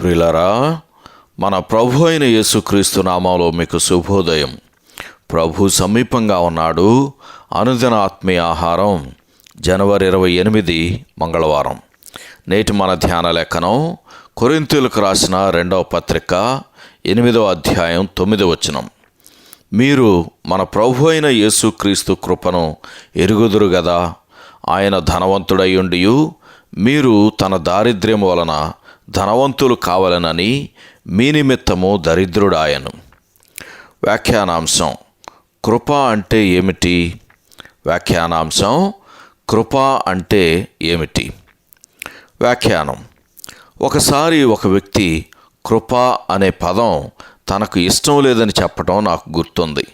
ప్రిలరా మన ప్రభు అయిన యేసుక్రీస్తు నామంలో మీకు శుభోదయం. ప్రభు సమీపంగా ఉన్నాడు. అనుదిన ఆత్మీయ ఆహారం జనవరి ఇరవై ఎనిమిది మంగళవారం. నేటి మన ధ్యాన లేఖనం కొరింతీలకు రాసిన రెండవ పత్రిక ఎనిమిదవ అధ్యాయం తొమ్మిదవ వచనం. మీరు మన ప్రభు అయిన యేసుక్రీస్తు కృపను ఎరుగుదురు గదా. ఆయన ధనవంతుడయ్యుండియు మీరు తన దారిద్ర్యం వలన ధనవంతులు కావలనని మీ నిమిత్తము దరిద్రుడాయను. వ్యాఖ్యానాంశం కృప అంటే ఏమిటి? వ్యాఖ్యానాంశం కృప అంటే ఏమిటి? వ్యాఖ్యానం ఒకసారి ఒక వ్యక్తి కృప అనే పదం తనకు ఇష్టం లేదని చెప్పడం నాకు గుర్తుంది.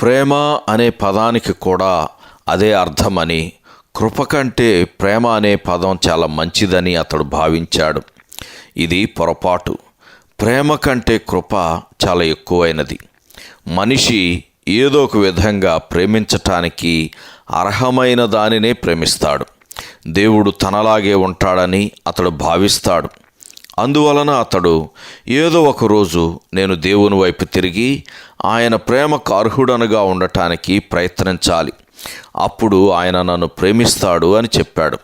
ప్రేమ అనే పదానికి కూడా అదే అర్థమని కృప కంటే ప్రేమ అనే పదం చాలా మంచిదని అతడు భావించాడు. ఇది పొరపాటు. ప్రేమ కంటే కృప చాలా ఎక్కువైనది. మనిషి ఏదో ఒక విధంగా ప్రేమించటానికి అర్హమైన దానినే ప్రేమిస్తాడు. దేవుడు తనలాగే ఉంటాడని అతడు భావిస్తాడు. అందువలన అతడు ఏదో ఒక రోజు నేను దేవుని వైపు తిరిగి ఆయన ప్రేమకు అర్హుడనుగా ఉండటానికి ప్రయత్నించాలి. అప్పుడు ఆయన నన్ను ప్రేమిస్తాడు అని చెప్పాడు.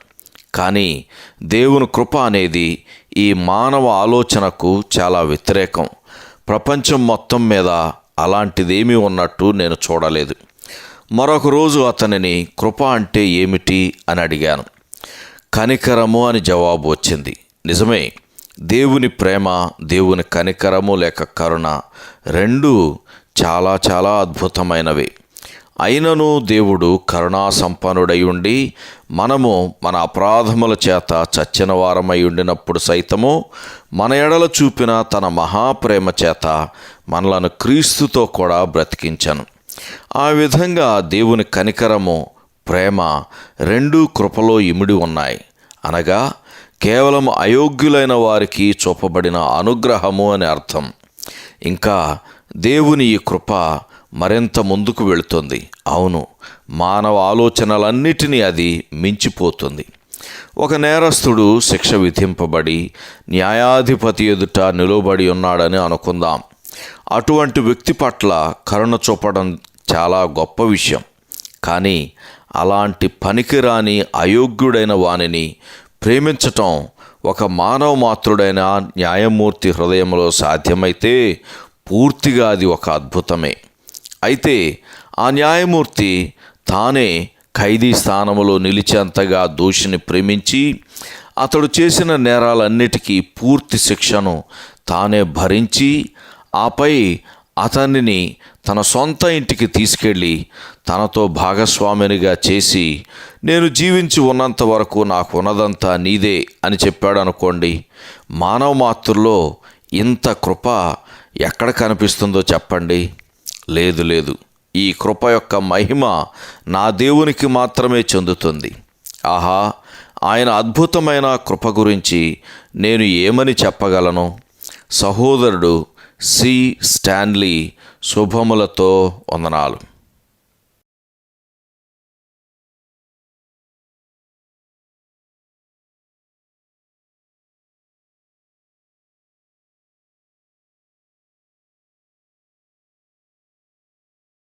కానీ దేవుని కృప అనేది ఈ మానవ ఆలోచనకు చాలా వ్యతిరేకం. ప్రపంచం మొత్తం మీద అలాంటిదేమీ ఉన్నట్టు నేను చూడలేదు. మరొక రోజు అతనిని కృప అంటే ఏమిటి అని అడిగాను. కనికరము అని జవాబు వచ్చింది. నిజమే దేవుని ప్రేమ దేవుని కనికరము లేక కరుణ రెండూ చాలా చాలా అద్భుతమైనవి. అయినను దేవుడు కరుణా సంపన్నుడై ఉండి మనము మన అపరాధముల చేత చచ్చిన వారమై ఉండినప్పుడు సైతము మన ఎడల చూపిన తన మహాప్రేమ చేత మనలను క్రీస్తుతో కూడా బ్రతికించను. ఆ విధంగా దేవుని కనికరము ప్రేమ రెండూ కృపలో ఇమిడి ఉన్నాయి. అనగా కేవలం అయోగ్యులైన వారికి చూపబడిన అనుగ్రహము అని అర్థం. ఇంకా దేవుని ఈ కృప మరింత ముందుకు వెళుతుంది. అవును మానవ ఆలోచనలన్నిటినీ అది మించిపోతుంది. ఒక నేరస్తుడు శిక్ష విధింపబడి న్యాయాధిపతి ఎదుట నిలబడి ఉన్నాడని అనుకుందాం. అటువంటి వ్యక్తి పట్ల కరుణ చూపడం చాలా గొప్ప విషయం. కానీ అలాంటి పనికిరాని అయోగ్యుడైన వానిని ప్రేమించటం ఒక మానవ మాతృడైన న్యాయమూర్తి హృదయంలో సాధ్యమైతే పూర్తిగా అది ఒక అద్భుతమే. అయితే ఆ న్యాయమూర్తి తానే ఖైదీ స్థానంలో నిలిచేంతగా దోషిని ప్రేమించి అతడు చేసిన నేరాలన్నిటికీ పూర్తి శిక్షను తానే భరించి ఆపై అతనిని తన సొంత ఇంటికి తీసుకెళ్ళి తనతో భాగస్వామినిగా చేసి నేను జీవించి ఉన్నంత వరకు నాకు ఉన్నదంతా నీదే అని చెప్పాడు అనుకోండి మానవ మాతృలో ఇంత కృప ఎక్కడ కనిపిస్తుందో చెప్పండి. లేదు లేదు. ఈ కృప యొక్క మహిమ నా దేవునికి మాత్రమే చెందుతుంది. ఆహా ఆయన అద్భుతమైన కృప గురించి నేను ఏమని చెప్పగలను? సహోదరుడు సి. స్టాన్లీ శుభములతో వందనాలు.